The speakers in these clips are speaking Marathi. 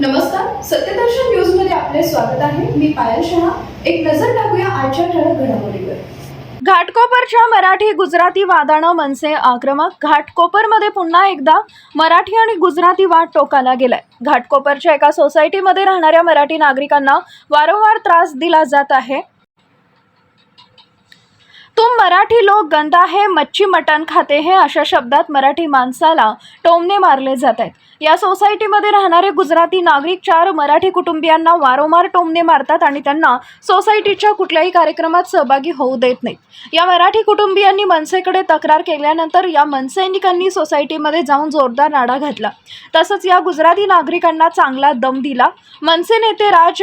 नमस्कार सत्यदर्शन न्यूजमध्ये आपले स्वागत आहे. मी पायल शहा. एक नजर टाकूया आजच्या ठळक घडामोडीवर. घाटकोपरच्या मराठी गुजराती वादानं मनसे आक्रमक. घाटकोपरमध्ये पुन्हा एकदा मराठी आणि गुजराती वाद टोकाला गेलाय. घाटकोपरच्या एका सोसायटीमध्ये राहणाऱ्या मराठी नागरिकांना वारंवार त्रास दिला जात आहे. तुम मराठी लोक गंदा है मच्छी मटण खाते हे अशा शब्दात मराठी माणसाला टोमने मारले जात आहेत. या सोसायटीमध्ये राहणारे गुजराती नागरिक चार मराठी कुटुंबियांना वारंवार टोमने मारतात आणि त्यांना सोसायटीच्या कुठल्याही कार्यक्रमात सहभागी होऊ देत नाहीत. या मराठी कुटुंबियांनी मनसेकडे तक्रार केल्यानंतर या मनसैनिकांनी सोसायटीमध्ये जाऊन जोरदार नाडा घातला. तसंच या गुजराती नागरिकांना चांगला दम दिला. मनसे नेते राज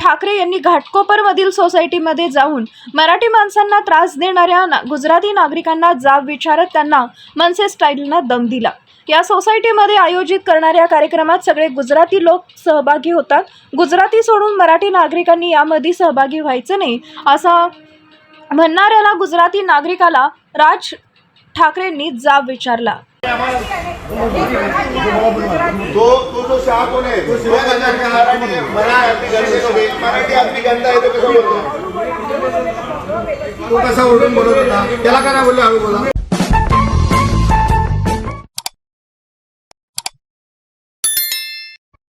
ठाकरे यांनी घाटकोपरमधील सोसायटीमध्ये जाऊन मराठी माणसांना त्रास देणाऱ्या ना गुजराती नागरिकांना जाब विचारत त्यांना मनसे स्टाईलनं दम दिला. या सोसायटीमध्ये आयोजित करणाऱ्या कार्यक्रमात सगळे गुजराती लोक सहभागी होतात. गुजराती सोडून मराठी नागरिकांनी यामध्ये सहभागी व्हायचं नाही असं म्हणणाऱ्याला गुजराती नागरिकाला राज ठाकरेंनी जाब विचारला. तो तो जो शाह कोण आहे? मराठी तो बोलतो तो कसा ओढून बोलत होता? त्याला काय बोलले हळू बोला.